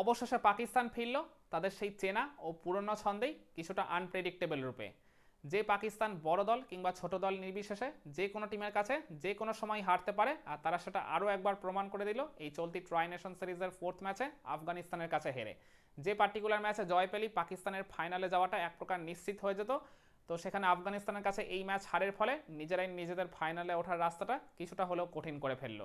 অবশেষে পাকিস্তান ফিরল, তাদের সেই চেনা ও পুরনো ছন্দেই কিছুটা আনপ্রেডিক্টেবল রূপে। যে পাকিস্তান বড় দল কিংবা ছোট দল নির্বিশেষে যে কোনো টিমের কাছে যে কোনো সময় হারতে পারে, আর তারা সেটা আরও একবার প্রমাণ করে দিল এই চলতি ট্রাই নেশন সিরিজের ফোর্থ ম্যাচে আফগানিস্তানের কাছে হেরে। যে পার্টিকুলার ম্যাচে জয় পেলি পাকিস্তানের ফাইনালে যাওয়াটা এক প্রকার নিশ্চিত হয়ে যেত। তো সেখানে আফগানিস্তানের কাছে এই ম্যাচ হারের ফলে নিজেরাই নিজেদের ফাইনালে ওঠার রাস্তাটা কিছুটা হলেও কঠিন করে ফেলল।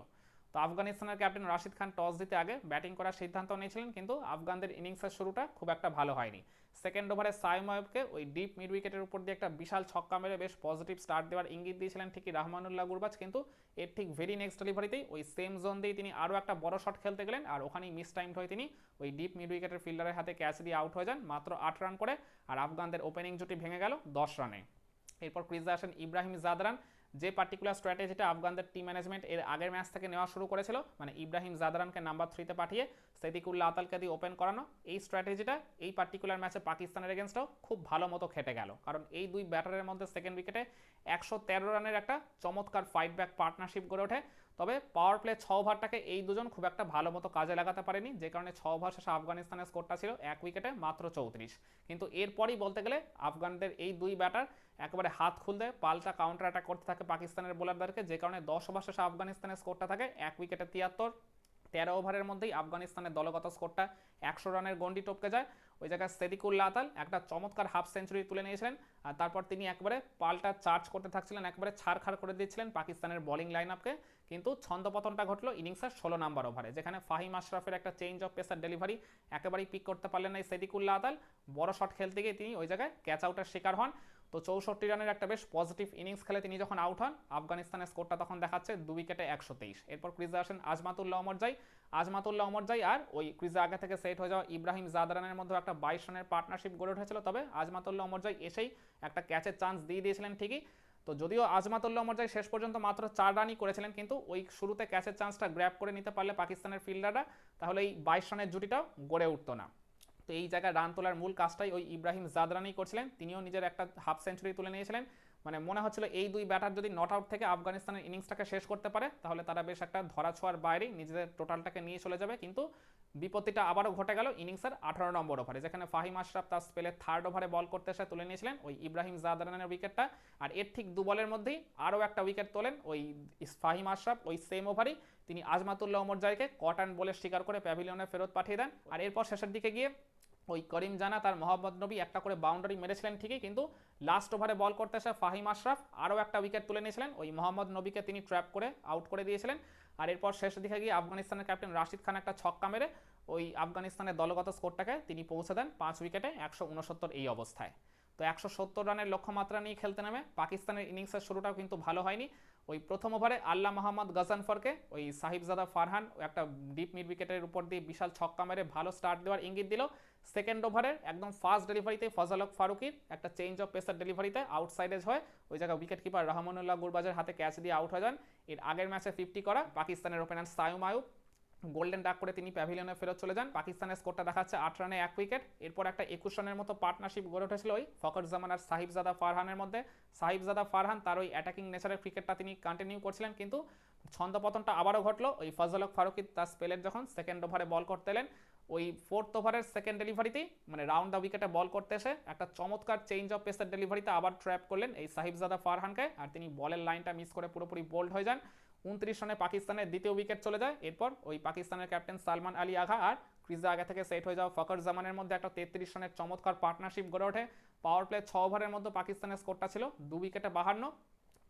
তো আফগানিস্তানের ক্যাপ্টেন রাশিদ খান টস দিতে আগে ব্যাটিং করার সিদ্ধান্ত নিয়েছিলেন, কিন্তু আফগানদের ইনিংসের শুরুটা খুব একটা ভালো হয়নি। সেকেন্ড ওভারে সাইময়বকে ওই ডিপ মিড উইকেটের উপর দিয়ে একটা বিশাল ছক্কা মেরে বেশ পজিটিভ স্টার্ট দেওয়ার ইঙ্গিত দিয়েছিলেন ঠিকই রহমানুল্লাহ গুরবাজ, কিন্তু এর ঠিক ভেরি নেক্সট ডেলিভারিতেই ওই সেম জোন দিয়ে তিনি আরও একটা বড় শট খেলতে গেলেন আর ওখানেই মিস টাইমড হয়ে তিনি ওই ডিপ মিড উইকেটের ফিল্ডারের হাতে ক্যাচ দিয়ে আউট হয়ে যান মাত্র আট রান করে, আর আফগানদের ওপেনিং জুটি ভেঙে গেল দশ রানে এরপর ক্রিজে আসেন ইব্রাহিম জাদরান যে পার্টিকুলার স্ট্র্যাটেজিটা আফগানদের টিম ম্যানেজমেন্ট এর আগের ম্যাচ থেকে নেওয়া শুরু করেছিল মানে ইব্রাহিম জাদারানকে নাম্বার থ্রিতে পাঠিয়ে সেদিকুল্লা আতালকে দিয়ে ওপেন করানো, এই স্ট্র্যাটেজিটা এই পার্টিকুলার ম্যাচে পাকিস্তানের এগেনস্টও খুব ভালো মতো খেটে গেল। কারণ এই দুই ব্যাটারের মধ্যে সেকেন্ড উইকেটে একশো তেরো রানের একটা চমৎকার ফাইট ব্যাক পার্টনারশিপ গড়ে ওঠে। তবে পাওয়ার প্লে ছ ওভারটাকে এই দুজন খুব একটা ভালো মতো কাজে লাগাতে পারেনি, যে কারণে ছ ওভার শেষে আফগানিস্তানের স্কোরটা ছিল এক উইকেটে মাত্র চৌত্রিশ। কিন্তু এরপরই বলতে গেলে আফগানদের এই দুই ব্যাটার একেবারে হাত খুলতে, পাল্টা কাউন্টার অ্যাটাক করতে থাকে পাকিস্তানের বোলারদেরকে যে কারণে দশ ওভার শেষে আফগানিস্তানের স্কোরটা থাকে, এক উইকেটে তিয়াত্তর। তেরো ওভারের মধ্যেই আফগানিস্তানের দলগত স্কোরটা একশো রানের গন্ডি টপকে যায়। ওই জায়গায় সেদিকুল্লা আতাল একটা চমৎকার হাফ সেঞ্চুরি তুলে নিয়েছিলেন, আর তারপর তিনি একবারে পাল্টা চার্জ করতে থাকছিলেন, একবারে ছাড়খাড় করে দিয়েছিলেন পাকিস্তানের বোলিং লাইন আপকে কিন্তু ছন্দপতনটা ঘটলো ইনিংসের ষোলো নাম্বার ওভারে, যেখানে ফাহিম আশরাফের একটা চেঞ্জ অফ পেসার ডেলিভারি একেবারেই পিক করতে পারলেন না সেদিকুল্লা আতাল। বড় শট খেলতে গিয়ে তিনি ওই জায়গায় ক্যাচ আউটের শিকার হন। তো চৌষট্টি রানের একটা বেশ পজিটিভ ইনিংস খেলে তিনি যখন আউট হন, আফগানিস্তানের স্কোরটা তখন দেখাচ্ছে দু উইকেটে একশো তেইশ। এরপর ক্রিজে আসেন আজমাতুল্লাহ অমরজাই আজমাতুল্লাহ অমরজাই আর ওই ক্রিজে আগে থেকে সেট হয়ে যাওয়া ইব্রাহিম জাদরানের মধ্যে একটা বাইশ রানের পার্টনারশিপ গড়ে উঠেছিল। তবে আজমাতুল্লাহ অমরজাই এসেই একটা ক্যাচের চান্স দিয়ে দিয়েছিলেন ঠিকই। তো যদিও আজমাতুল্লাহ অমরজাই শেষ পর্যন্ত মাত্র চার রানই করেছিলেন, কিন্তু ওই শুরুতে ক্যাচের চান্সটা গ্র্যাপ করে নিতে পারলে পাকিস্তানের ফিল্ডাররা তাহলে এই বাইশ রানের জুটিটাও গড়ে উঠতো না। তো এই জায়গায় রান তোলার মূল কাজটাই ওই ইব্রাহিম জাদরানি করছিলেন। তিনিও নিজের একটা হাফ সেঞ্চুরি তুলে নিয়েছিলেন। মানে মনে হচ্ছিল এই দুই ব্যাটার যদি নট আউট থেকে আফগানিস্তানের ইনিংসটাকে শেষ করতে পারে, তাহলে তারা বেশ একটা ধরা ছোঁয়ার নিজেদের টোটালটাকে নিয়ে চলে যাবে। কিন্তু বিপত্তিটা আবারও ঘটে গেল ইনিংসের আঠারো নম্বর ওভারে যেখানে ফাহিম আশরাফ তার স্পেলের থার্ড ওভারে বল করতে এসে তুলে নিয়েছিলেন ওই ইব্রাহিম জাদরানের উইকেটটা আর এর ঠিক দু বলের মধ্যেই আরও একটা উইকেট তোলেন ওই ফাহিম আশরাফ ওই সেম ওভারই তিনি আজমাতুল্লাহ ওমরজাইকে কট অ্যান্ড বলের শিকার করে প্যাভিলিয়নে ফেরত পাঠিয়ে দেন। আর এরপর শেষের দিকে গিয়ে ওই করিম জানা তার মোহাম্মদ নবী একটা করে বাউন্ডারি মেরেছিলেন ঠিকই, কিন্তু লাস্ট ওভারে বল করতে এসে ফাহিম আশরাফ আরও একটা উইকেট তুলে নিয়েছিলেন। ওই মোহাম্মদ নবীকে তিনি ট্র্যাপ করে আউট করে দিয়েছিলেন। আর এরপর শেষ দিকে গিয়ে আফগানিস্তানের ক্যাপ্টেন রাশিদ খান একটা ছক্কা মেরে ওই আফগানিস্তানের দলগত স্কোরটাকে তিনি পৌঁছে দেন পাঁচ উইকেটে একশো উনসত্তর এই অবস্থায়। তো একশো সত্তর রানের লক্ষ্যমাত্রা নিয়ে খেলতে নামে পাকিস্তানের ইনিংসের শুরুটাও কিন্তু ভালো হয়নি। ওই প্রথম ওভারে আল্লাহ মোহাম্মদ গজানফরকে ওই সাহিবজাদা ফারহান একটা ডিপ মিড উইকেটের উপর দিয়ে বিশাল ছক্কা মেরে ভালো স্টার্ট দেওয়ার ইঙ্গিত দিল। সেকেন্ড ওভারে একদম ফার্স্ট ডেলিভারিতে ফজালক ফারুকির একটা চেঞ্জ অফ পেসার ডেলিভারিতে আউটসাইডেজ হয় ওই জায়গায় উইকেট কিপার রহমানুল্লাহ গুরবাজের হাতে ক্যাচ দিয়ে আউট হয়ে যান। এর আগের ম্যাচে ফিফটি করা পাকিস্তানের opener Saim Ayub. Golden duck করে তিনি প্যাভিলিয়নে ফেরত চলে যান। পাকিস্তানের স্কোরটা দেখাচ্ছে আট রানে এক উইকেট। এরপর একটা একুশ রানের মতো পার্টনারশিপ গড়ে উঠেছিল ওই ফকর জামান আর সাহিবজাদা ফারহানের মধ্যে। সাহিবজাদা ফারহান তার ওই অ্যাটাকিং নেচারের ক্রিকেটটা তিনি কন্টিনিউ করছিলেন, কিন্তু ছন্দপতনটা আবারও ঘটলো। ওই ফজলক ফারুকি তার স্পেলের যখন সেকেন্ড ওভারে বল করতে এলেন, ওই ফোর্থ ওভারের সেকেন্ড ডেলিভারিতেই মানে রাউন্ড দ্য উইকেটে বল করতে এসে একটা চমৎকার চেঞ্জ অফ পেসের ডেলিভারিতে আবার ট্র্যাপ করলেন এই সাহিবজাদা ফারহানকে। আর তিনি বলের লাইনটা মিস করে পুরোপুরি বোল্ড হয়ে যান। উনত্রিশ রানে পাকিস্তানের দ্বিতীয় উইকেট চলে যায়। এরপর ওই পাকিস্তানের ক্যাপ্টেন সালমান আলী আঘা আর ক্রিজে আগে থেকে সেট হয়ে যাওয়া ফকর জামানের মধ্যে একটা তেত্রিশ রানের চমৎকার পার্টনারশিপ গড়ে ওঠে। পাওয়ার প্লে ছ ওভারের মধ্যে পাকিস্তানের স্কোরটা ছিল দু উইকেটে বাহান্ন।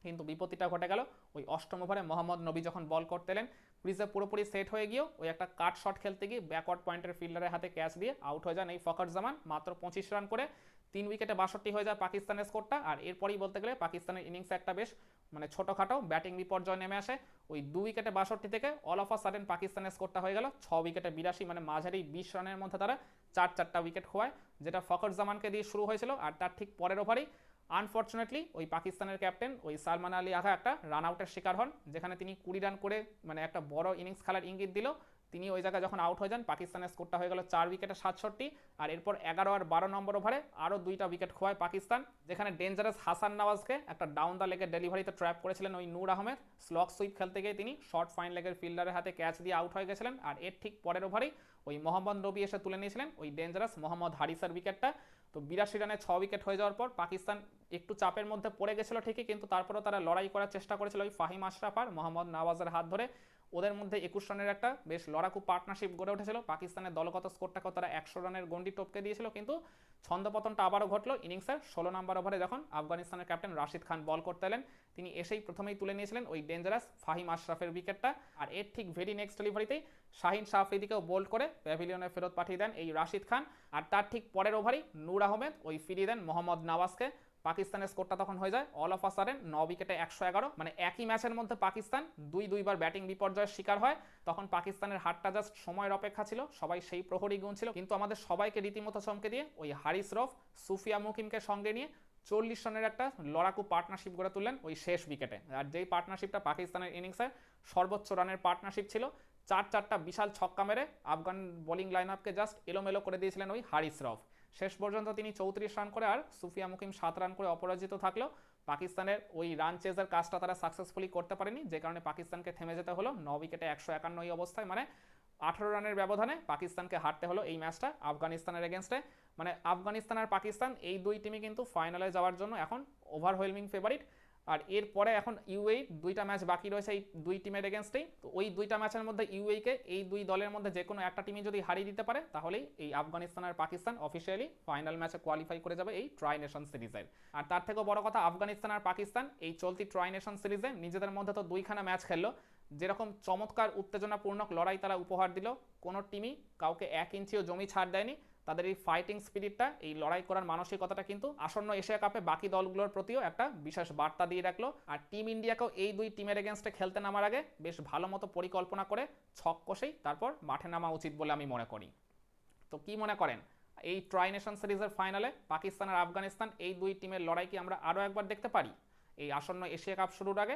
কিন্তু বিপত্তিটা ঘটে গেল। ওই অষ্টম ওভারে মোহাম্মদ নবী যখন বল করতে এলেন ক্রিজে পুরোপুরি সেট হয়ে গিয়েও ওই একটা কাট শট খেলতে গিয়ে ব্যাকওয়ার্ড পয়েন্টের ফিল্ডারের হাতে ক্যাচ দিয়ে আউট হয়ে যান এই ফকর জামান। মাত্র পঁচিশ রান করে তিন উইকেটে বাষট্টি হয়ে যায় পাকিস্তানের স্কোরটা আর এরপরই বলতে গেলে পাকিস্তানের ইনিংসে একটা বেশ মানে ছোটোখাটো ব্যাটিং বিপর্যয় নেমে আসে। ওই দু উইকেটে বাষট্টি থেকে অল অফ আ সাডেন পাকিস্তানের স্কোরটা হয়ে গেল। ছ উইকেটে বিরাশি মানে মাঝারি বিশ রানের মধ্যে তারা চার চারটা উইকেট খোয়ায়, যেটা ফখর জামানকে দিয়ে শুরু হয়েছিল আর তার ঠিক পরের ওভারেই। আনফর্চুনেটলি ওই পাকিস্তানের ক্যাপ্টেন ওই সালমান আলী আঘা একটা রান আউটের শিকার হন, যেখানে তিনি কুড়ি রান করে মানে একটা বড় ইনিংস খেলার ইঙ্গিত দিল। তিনি ওই জায়গায় যখন আউট হয়ে যান, পাকিস্তানের স্কোরটা হয়ে গেল চার উইকেটে সাতষট্টি। আর এরপর এগারো আর বারো নম্বর ওভারে আরও দুইটা উইকেট খোয়ায় পাকিস্তান, যেখানে ডেঞ্জারাস হাসান নওয়াজকে একটা ডাউন দ্য লেগের ডেলিভারিতে ট্র্যাপ করেছিলেন ওই নূর আহমেদ। স্লক সুইপ খেলতে গিয়ে তিনি শর্ট ফাইন লেগের ফিল্ডারের হাতে ক্যাচ দিয়ে আউট হয়ে গেছিলেন। আর এর ঠিক পরের ওভারেই ওই মোহাম্মদ নবী এসে তুলে নিয়েছিলেন ওই ডেঞ্জারাস মোহাম্মদ হারিসের উইকেটটা তো বিরাশি রানে ছ উইকেট হয়ে যাওয়ার পর পাকিস্তান একটু চাপের মধ্যে পড়ে গেছিল ঠিকই, কিন্তু তারপরেও তারা লড়াই করার চেষ্টা করেছিল ওই ফাহিম আশরাফ আর মোহাম্মদ নওয়াজের হাত ধরে। ওদের মধ্যে একুশ রানের একটা বেশ লড়াকু পার্টনারশিপ গড়ে উঠেছিল। পাকিস্তানের দলগত স্কোরটাকেও তারা একশো রানের গন্ডি টপকে দিয়েছিল, কিন্তু ছন্দপতনটা আবারও ঘটলো। ইনিংসের ষোলো নম্বর ওভারে যখন আফগানিস্তানের ক্যাপ্টেন রাশিদ খান বল করতে এলেন তিনি এসেই প্রথমেই তুলে নিয়েছিলেন ওই ডেঞ্জারাস ফাহিম আশরাফের উইকেটটা আর এর ঠিক ভেরি নেক্সট ডেলিভারিতেই শাহিন শাহ আফ্রিদিকেও বোল্ড করে প্যাভিলিয়নে ফেরত পাঠিয়ে দেন এই রাশিদ খান। আর তার ঠিক পরের ওভারই নূর আহমেদ, ওই ফিরিয়ে দেন মোহাম্মদ নওয়াজকে। পাকিস্তানের স্কোরটা তখন হয়ে যায় অল অফ আ সাডেন ন উইকেটে একশো এগারো। মানে একই ম্যাচের মধ্যে পাকিস্তান দুই দুইবার ব্যাটিং বিপর্যয়ের শিকার হয়। তখন পাকিস্তানের হারটা জাস্ট সময়ের অপেক্ষা ছিল, সবাই সেই প্রহরী গুণ ছিল। কিন্তু আমাদের সবাইকে রীতিমতো চমকে দিয়ে ওই হারিস রফ, সুফিয়া মুকিমকে সঙ্গে নিয়ে চল্লিশ রানের একটা লড়াকু পার্টনারশিপ গড়ে তুললেন ওই শেষ উইকেটে আর যেই পার্টনারশিপটা পাকিস্তানের ইনিংসে সর্বোচ্চ রানের পার্টনারশিপ ছিল, চার চারটা বিশাল ছক্কা মেরে Afghan bowling line up just এলোমেলো করে দিয়েছিলেন ওই হারিস রফ। শেষ পর্যন্ত তিনি চৌত্রিশ রান করে আর সুফিয়া মুকিম সাত রান করে অপরাজিত থাকলেও পাকিস্তানের ওই রান চেজার কাজটা তারা সাকসেসফুলি করতে পারেনি, যে কারণে পাকিস্তানকে থেমে যেতে হলো। ন উইকেটে একশো একান্ন অবস্থায় মানে আঠারো রানের ব্যবধানে পাকিস্তানকে হারতে হলো এই ম্যাচটা আফগানিস্তানের এগেনস্টে মানে আফগানিস্তান আর পাকিস্তান এই দুই টিমই কিন্তু ফাইনালে যাওয়ার জন্য এখন ওভারওয়েলমিং ফেভারিট আর এরপরে এখন ইউএই দুইটা ম্যাচ বাকি রয়েছে এই দুই টিমের এগেনস্টেই তো ওই দুইটা ম্যাচের মধ্যে ইউএইকে এই দুই দলের মধ্যে যে কোনো একটা টিমই যদি হারিয়ে দিতে পারে, তাহলেই এই আফগানিস্তান আর পাকিস্তান অফিসিয়ালি ফাইনাল ম্যাচে কোয়ালিফাই করে যাবে এই ট্রাই নেশন সিরিজের আর তার থেকেও বড় কথা, আফগানিস্তান আর পাকিস্তান এই চলতি ট্রাই নেশন সিরিজে নিজেদের মধ্যে তো দুইখানা ম্যাচ খেললো। যেরকম চমৎকার উত্তেজনাপূর্ণক লড়াই তারা উপহার দিল, কোনো টিমই কাউকে এক ইঞ্চিও জমি ছাড় দেয়নি। তাদের এই ফাইটিং স্পিরিটটা এই লড়াই করার মানসিকতাটা কিন্তু আসন্ন এশিয়া কাপে বাকি দলগুলোর প্রতিও একটা বিশেষ বার্তা দিয়ে রাখল। আর টিম ইন্ডিয়াকেও এই দুই টিমের এগেনস্টে খেলতে নামার আগে বেশ ভালো মতো পরিকল্পনা করে ছক কষেই তারপর মাঠে নামা উচিত বলে আমি মনে করি। তো কি মনে করেন? এই ট্রাই নেশন সিরিজের ফাইনালে পাকিস্তান আর আফগানিস্তান, এই দুই টিমের লড়াই কি আমরা আরও একবার দেখতে পারি? এই আসন্ন এশিয়া কাপ শুরুর আগে